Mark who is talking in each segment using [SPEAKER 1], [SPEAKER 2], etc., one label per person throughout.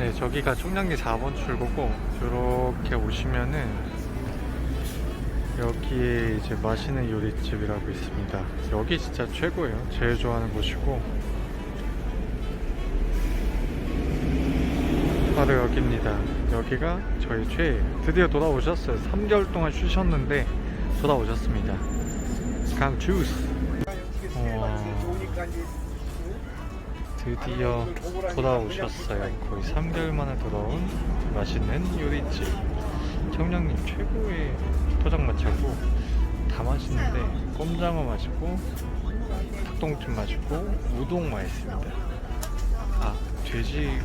[SPEAKER 1] 네, 저기가 총량리 4번 출구고 이렇게 오시면은 여기에 이제 맛있는 요리집이라고 있습니다. 여기 진짜 최고예요. 제일 좋아하는 곳이고 바로 여기입니다. 여기가 저희 최애예요. 드디어 돌아오셨어요. 3개월 동안 쉬셨는데 돌아오셨습니다. 강주스. 우와. 드디어 돌아오셨어요. 거의 3개월 만에 돌아온 맛있는 요리집. 청량리 최고의 포장 마차고 다 맛있는데 꼼장어 맛있고 닭똥집 맛있고 우동 맛있습니다. 아 돼지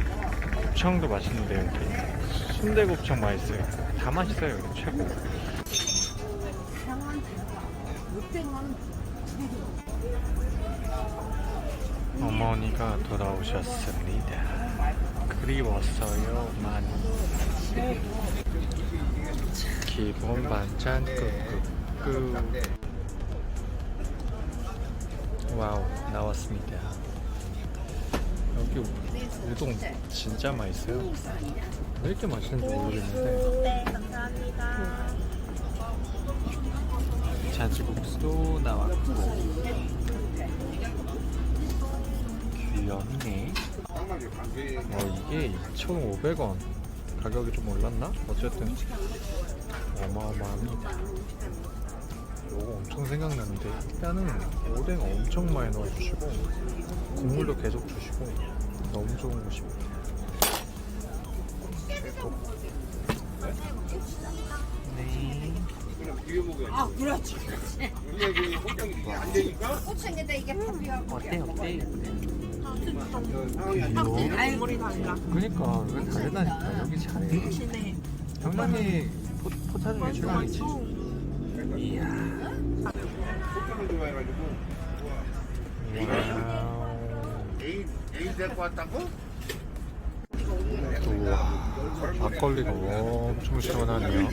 [SPEAKER 1] 곱창도 맛있는데 여기 순대 곱창 맛있어요. 다 맛있어요 여기 최고. 어머니가 돌아오셨습니다. 그리웠어요, 많이. 기본 반찬 끄끄끄. 와우, 나왔습니다. 여기 우동 진짜 맛있어요. 왜 이렇게 맛있는지 모르겠는데.
[SPEAKER 2] 네, 감사합니다.
[SPEAKER 1] 자지국수도 나왔고. 귀엽네. 어, 이게 2,500원. 가격이 좀 올랐나? 어쨌든 어마어마합니다. 요거 엄청 생각나는데 일단은 오뎅 엄청 많이 넣어주시고 국물도 계속 주시고 너무 좋은 곳입니다. 최고. 네.
[SPEAKER 3] 아, 그렇지.
[SPEAKER 2] 호칭인데 이게 팝이야.
[SPEAKER 1] 어때 어때?
[SPEAKER 3] 아이, 머리 달라.
[SPEAKER 1] 그니까 왜 다르다니까 여기 잘해.
[SPEAKER 3] 시네.
[SPEAKER 1] 경남이 포, 포차 중에 최강이지. 이야. 와우.
[SPEAKER 4] 애인 애인 데리고 왔다고?
[SPEAKER 1] 우와. 막걸리가 엄청 시원하네요.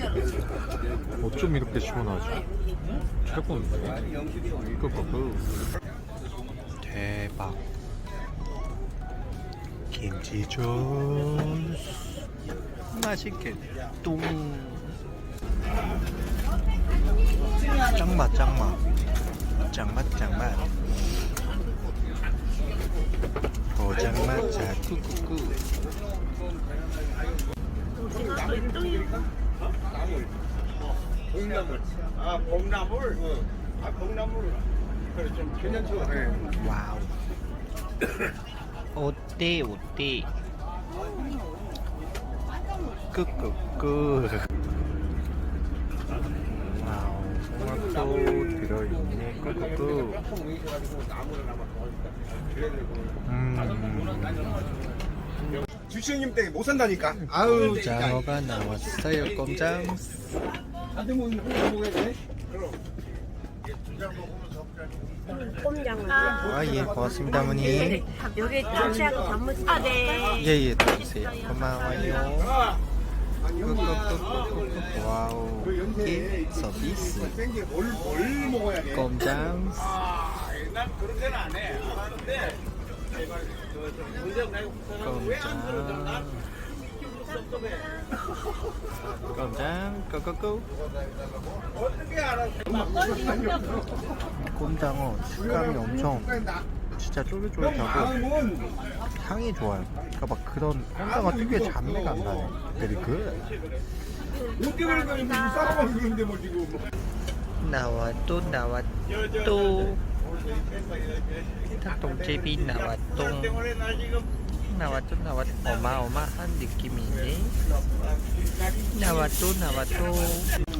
[SPEAKER 1] 어쩜 이렇게 시원하지? 최고인데. 끄끄끄. 대박. 김치 주스. 맛있겠다. 짱맛 짱맛. 짱맛 짱맛. 포장마차 꾹꾹꾹.
[SPEAKER 4] 봄나물. 아 봄나물. 아 봄나물. 그래 좀 괜찮죠. 네.
[SPEAKER 1] 와우. 어때 어때? 끄끄끄. 와우. 토마토 들어있네. 끄끄끄. 음.
[SPEAKER 4] 주시님 때문에 못 산다니까. 아우
[SPEAKER 1] 장어가 나왔어요. 꼼장.
[SPEAKER 2] 꼼장어.
[SPEAKER 1] 아 예, 고맙습니다, 어머니.
[SPEAKER 2] 여기 참치하고 단무지. 아, 네.
[SPEAKER 1] 예예, 드세요. 고마워요. 끄끄끄끄끄. 와우. 이게 서비스.
[SPEAKER 4] 생게 뭘뭘 먹어야 돼.
[SPEAKER 1] 꼼장.
[SPEAKER 4] 아, 난 그런 데는 안 해. 안 하는데.
[SPEAKER 1] 꼼장. 꼼장. 끄끄끄.
[SPEAKER 4] 어떻게?
[SPEAKER 1] 꼼장어 식감이 엄청 진짜 쫄깃쫄깃하고 향이 좋아요. 그러니까 막 그런 꼼장어 특유의 잡내가 안 나네. Very. 나와 또 나와 또 닭똥집이 나와 또 나와 또 나와 어마어마한 느낌이네 나와 또 나와 또